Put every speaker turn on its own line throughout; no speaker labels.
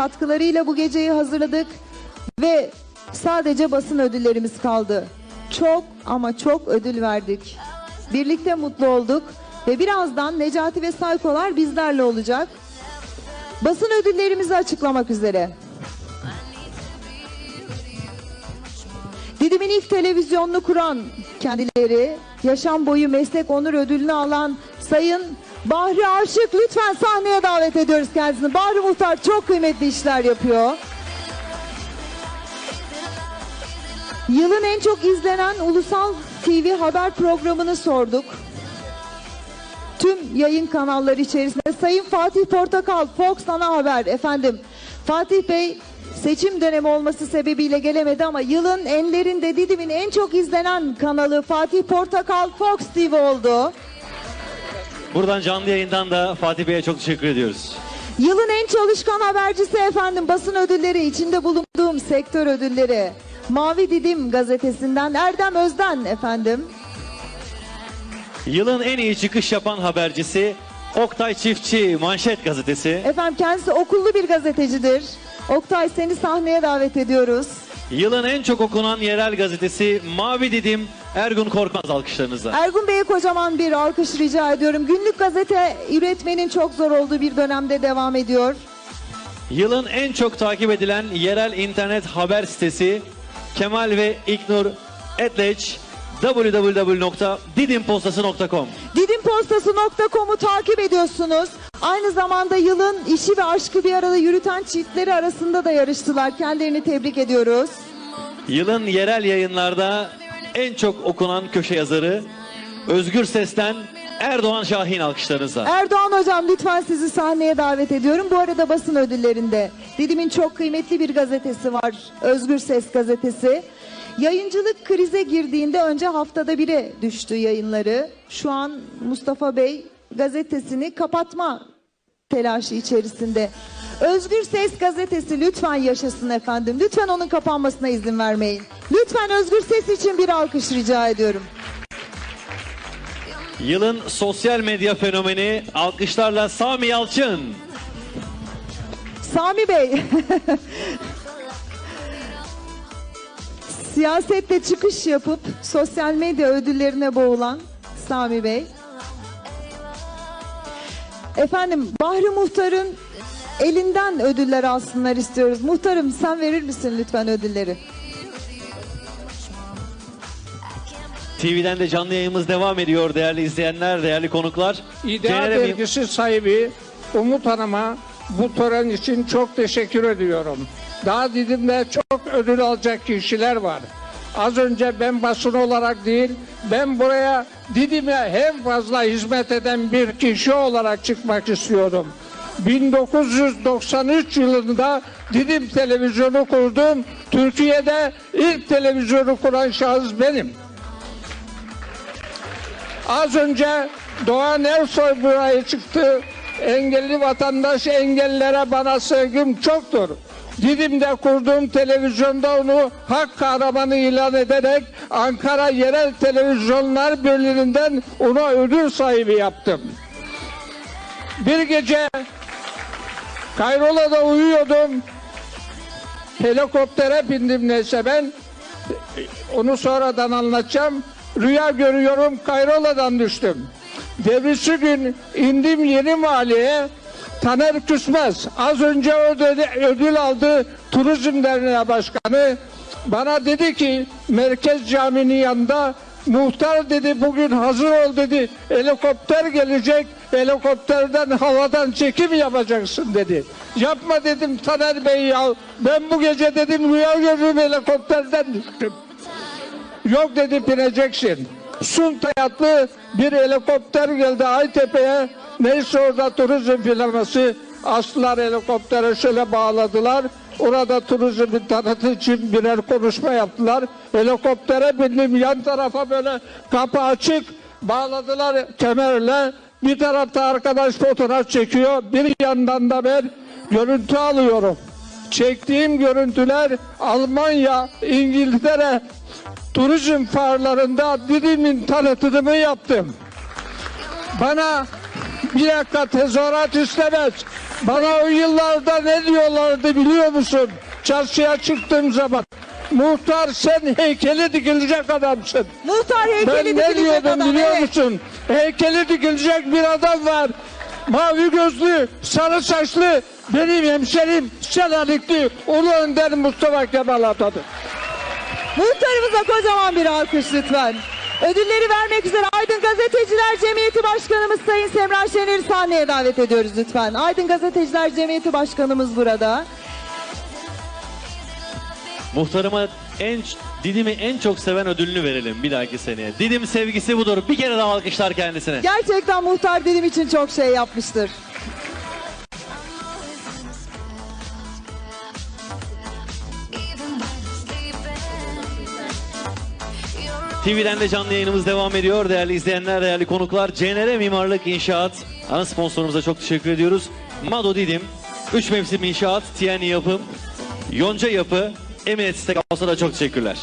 katkılarıyla bu geceyi hazırladık ve sadece basın ödüllerimiz kaldı. Çok ama çok ödül verdik. Birlikte mutlu olduk ve birazdan Necati ve Saykolar bizlerle olacak. Basın ödüllerimizi açıklamak üzere. Didim'in ilk televizyonunu kuran kendileri yaşam boyu meslek onur ödülünü alan Sayın Bahri Aşık lütfen sahneye davet ediyoruz kendisini. Bahri Muhtar çok kıymetli işler yapıyor. Yılın en çok izlenen Ulusal TV haber programını sorduk. Tüm yayın kanalları içerisinde Sayın Fatih Portakal, Fox Ana Haber efendim. Fatih Bey seçim dönemi olması sebebiyle gelemedi ama yılın enlerinde Didim'in en çok izlenen kanalı Fatih Portakal Fox TV oldu.
Buradan canlı yayından da Fatih Bey'e çok teşekkür ediyoruz.
Yılın en çalışkan habercisi efendim basın ödülleri içinde bulunduğum sektör ödülleri. Mavi Didim gazetesinden Erdem Özden efendim.
Yılın en iyi çıkış yapan habercisi Oktay Çiftçi Manşet Gazetesi.
Efendim kendisi okullu bir gazetecidir. Oktay seni sahneye davet ediyoruz.
Yılın en çok okunan yerel gazetesi Mavi Didim Ergun Korkmaz alkışlarınızla.
Ergun Bey'e kocaman bir alkış rica ediyorum. Günlük gazete üretmenin çok zor olduğu bir dönemde devam ediyor.
Yılın en çok takip edilen yerel internet haber sitesi Kemal ve İknur Etleç www.didimpostası.com
DidimPostası.com'u ediyorsunuz. Aynı zamanda yılın işi ve aşkı bir arada yürüten çiftleri arasında da yarıştılar. Kendilerini tebrik ediyoruz.
Yılın yerel yayınlarda en çok okunan köşe yazarı Özgür Ses'ten Erdoğan Şahin alkışlarınızla.
Erdoğan Hocam lütfen sizi sahneye davet ediyorum. Bu arada basın ödüllerinde Didim'in çok kıymetli bir gazetesi var. Özgür Ses gazetesi. Yayıncılık krize girdiğinde önce haftada bire düştü yayınları. Şu an Mustafa Bey gazetesini kapatma telaşı içerisinde. Özgür Ses gazetesi lütfen yaşasın efendim. Lütfen onun kapanmasına izin vermeyin. Lütfen Özgür Ses için bir alkış rica ediyorum.
Yılın sosyal medya fenomeni alkışlarla Sami Yalçın.
Sami Bey. Siyasette çıkış yapıp sosyal medya ödüllerine boğulan Sami Bey. Efendim Bahri Muhtar'ın elinden ödüller alsınlar istiyoruz. Muhtarım sen verir misin lütfen ödülleri?
TV'den de canlı yayınımız devam ediyor değerli izleyenler, değerli konuklar.
İdeal
Genel
dergisi sahibi Umut Hanım'a bu tören için çok teşekkür ediyorum. Daha Didim'de çok ödül alacak kişiler var. Az önce ben basın olarak değil, ben buraya Didim'e hem fazla hizmet eden bir kişi olarak çıkmak istiyordum. 1993 yılında Didim televizyonu kurdum. Türkiye'de ilk televizyonu kuran şahıs benim. Az önce Doğan Ersoy buraya çıktı. Engelli vatandaş engellilere bana sevgim çoktur. Didim'de kurduğum televizyonda onu hak kahramanı ilan ederek Ankara Yerel Televizyonlar Birliği'nden ona ödül sahibi yaptım. Bir gece Kayrola'da uyuyordum. Helikoptere bindim neyse ben. Onu sonradan anlatacağım. Rüya görüyorum Kayrola'dan düştüm. Devrisi gün indim yeni mahalleye. Taner Küsmez az önce ödül aldı Turizm Derneği Başkanı. Bana dedi ki Merkez Camii'nin yanında muhtar dedi bugün hazır ol dedi. Helikopter gelecek. Helikopterden havadan çekim yapacaksın dedi. Yapma dedim Taner Bey ya. Ben bu gece dedim rüya gördüm helikopterden düştüm. Yok dedi bineceksin. Suntayatlı bir helikopter geldi Aytepe'ye. Neyse orada turizm firması astılar helikoptere şöyle bağladılar. Orada turizmi tanıtı için birer konuşma yaptılar. Helikoptere bindim yan tarafa böyle kapı açık bağladılar kemerle. Bir tarafta arkadaş fotoğraf çekiyor. Bir yandan da ben görüntü alıyorum. Çektiğim görüntüler Almanya, İngiltere turizm farlarında Didim'in tanıtımını yaptım. Bana bir dakika tezahürat istemez. Bana o yıllarda ne diyorlardı biliyor musun? Çarşıya çıktığım zaman. Muhtar sen heykeli dikilecek adamsın.
Muhtar heykeli
Ben ne
dikilecek
diyordum
adam,
biliyor
evet.
musun? Heykeli dikilecek bir adam var. Mavi gözlü, sarı saçlı, benim hemşerim Selanikli Ulu Önder Mustafa Kemal Atatürk.
Muhtarımıza kocaman bir alkış lütfen. Ödülleri vermek üzere Aydın Gazeteciler Cemiyeti Başkanımız Sayın Semra Şener'i sahneye davet ediyoruz lütfen. Aydın Gazeteciler Cemiyeti Başkanımız burada.
Muhtarıma en Didim'i en çok seven ödülünü verelim bir dahaki seneye. Didim sevgisi budur. Bir kere daha alkışlar kendisine.
Gerçekten muhtar dilim için çok şey yapmıştır.
TV'den de canlı yayınımız devam ediyor. Değerli izleyenler, değerli konuklar. CNR Mimarlık İnşaat ana sponsorumuza çok teşekkür ediyoruz. Mado Didim, 3 mevsim inşaat, TN Yapım, Yonca Yapı, Emniyet Steakhouse'a da çok teşekkürler.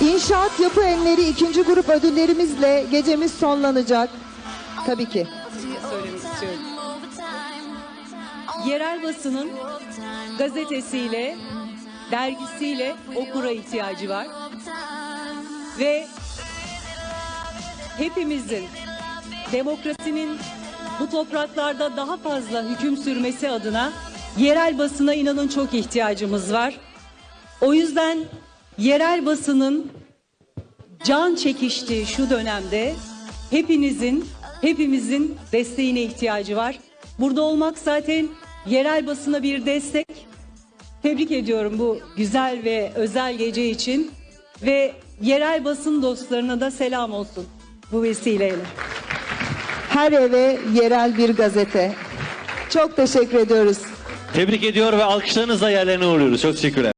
İnşaat Yapı Enleri ikinci grup ödüllerimizle gecemiz sonlanacak. Tabii ki.
Yerel basının gazetesiyle, dergisiyle okura ihtiyacı var. Ve hepimizin demokrasinin bu topraklarda daha fazla hüküm sürmesi adına yerel basına inanın çok ihtiyacımız var. O yüzden yerel basının can çekiştiği şu dönemde hepinizin hepimizin desteğine ihtiyacı var. Burada olmak zaten yerel basına bir destek. Tebrik ediyorum bu güzel ve özel gece için ve yerel basın dostlarına da selam olsun bu vesileyle.
Her eve yerel bir gazete. Çok teşekkür ediyoruz.
Tebrik ediyor ve alkışlarınızla yerlerine uğurluyoruz. Çok teşekkürler.